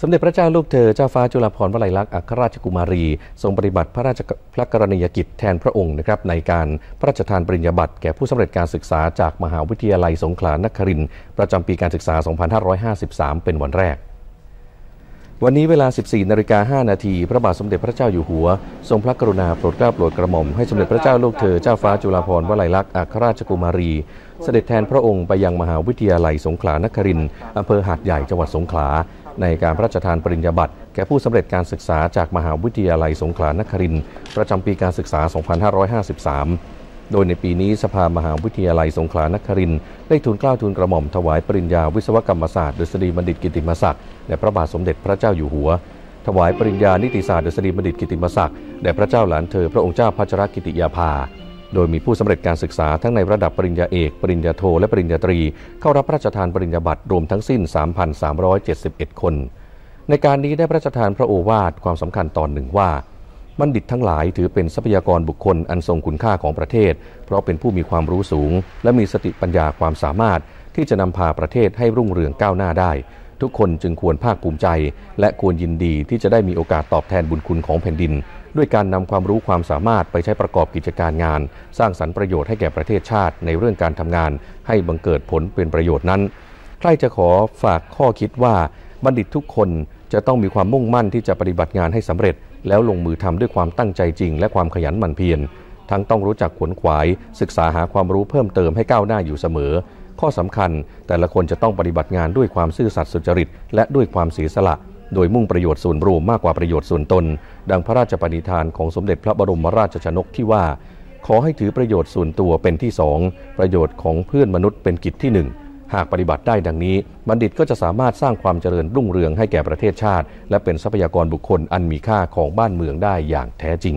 สมเด็จพระเจ้าลูกเธอเจ้าฟ้าจุฬาภรณ์วลัยลักษณ์อัครราชกุมารี ทรงปฏิบัติพระราชพระกรณียกิจแทนพระองค์นะครับในการพระราชทานปริญญาบัตรแก่ผู้สำเร็จการศึกษาจากมหาวิทยาลัยสงขลานครินทร์ประจำปีการศึกษา 2553 เป็นวันแรก วันนี้เวลา 14นาฬิกา5นาทีพระบาทสมเด็จพระเจ้าอยู่หัว ทรงพระกรุณาโปรดเกล้าโปรดกระหม่อมให้สมเด็จพระเจ้าลูกเธอเจ้าฟ้าจุฬาภรณ์วลัยลักษณ์อัครราชกุมารี เสด็จแทนพระองค์ไปยังมหาวิทยาลัยสงขลานครินทร์อำเภอหาดใหญ่จังหวัดสงขลา ในการพระราชทานปริญญาบัตรแก่ผู้สำเร็จการศึกษาจากมหาวิทยาลัยสงขลานครินทร์ประจำปีการศึกษา 2553 โดยในปีนี้สภามหาวิทยาลัยสงขลานครินทร์ได้ทูลเกล้าทูลกระหม่อมถวายปริญญาวิศวกรรมศาสตร์ดุษฎีบัณฑิตกิติมศักดิ์แด่พระบาทสมเด็จพระเจ้าอยู่หัว ถวายปริญญานิติศาสตร์ดุษฎีบัณฑิตกิติมศักดิ์แด่พระเจ้าหลานเธอพระองค์เจ้าพัชรกิติยาภา โดยมีผู้สำเร็จการศึกษาทั้งในระดับปริญญาเอก ปริญญาโท และปริญญาตรี เข้ารับพระราชทานปริญญาบัตรรวมทั้งสิ้น 3,371 คน ในการนี้ได้พระราชทานพระโอวาทความสำคัญตอนหนึ่งว่า บัณฑิตทั้งหลายถือเป็นทรัพยากรบุคคลอันทรงคุณค่าของประเทศ เพราะเป็นผู้มีความรู้สูง และมีสติปัญญาความสามารถที่จะนำพาประเทศให้รุ่งเรืองก้าวหน้าได้ ทุกคนจึงควรภาคภูมิใจ และควรยินดีที่จะได้มีโอกาสตอบแทนบุญคุณของแผ่นดิน ด้วยการนำความรู้ความสามารถไปใช้ประกอบกิจการงาน สร้างสรรค์ประโยชน์ให้แก่ประเทศชาติ ในเรื่องการทำงาน ให้บังเกิดผลเป็นประโยชน์นั้น ใครจะขอฝากข้อคิดว่าบัณฑิตทุกคนจะต้องมีความมุ่งมั่นที่จะปฏิบัติงานให้สำเร็จ แล้วลงมือทำด้วยความตั้งใจจริง และความขยันหมั่นเพียรทั้งต้องรู้จักขวนขวาย ศึกษาหาความรู้เพิ่มเติมให้ก้าวหน้าอยู่เสมอ ข้อสำคัญ แต่ละคนจะต้องปฏิบัติงานด้วยความซื่อสัตย์สุจริต และด้วยความเสียสละ โดยมุ่งประโยชน์ส่วนรวมมากกว่าประโยชน์ส่วนตน ดังพระราชปณิธานของสมเด็จพระบรมราชชนกที่ว่า ขอให้ถือประโยชน์ส่วนตัวเป็นที่สองประโยชน์ของเพื่อนมนุษย์เป็นกิจที่หนึ่งหากปฏิบัติได้ดังนี้ บัณฑิตก็จะสามารถสร้างความเจริญรุ่งเรืองให้แก่ประเทศชาติ และเป็นทรัพยากรบุคคลอันมีค่าของบ้านเมืองได้อย่างแท้จริง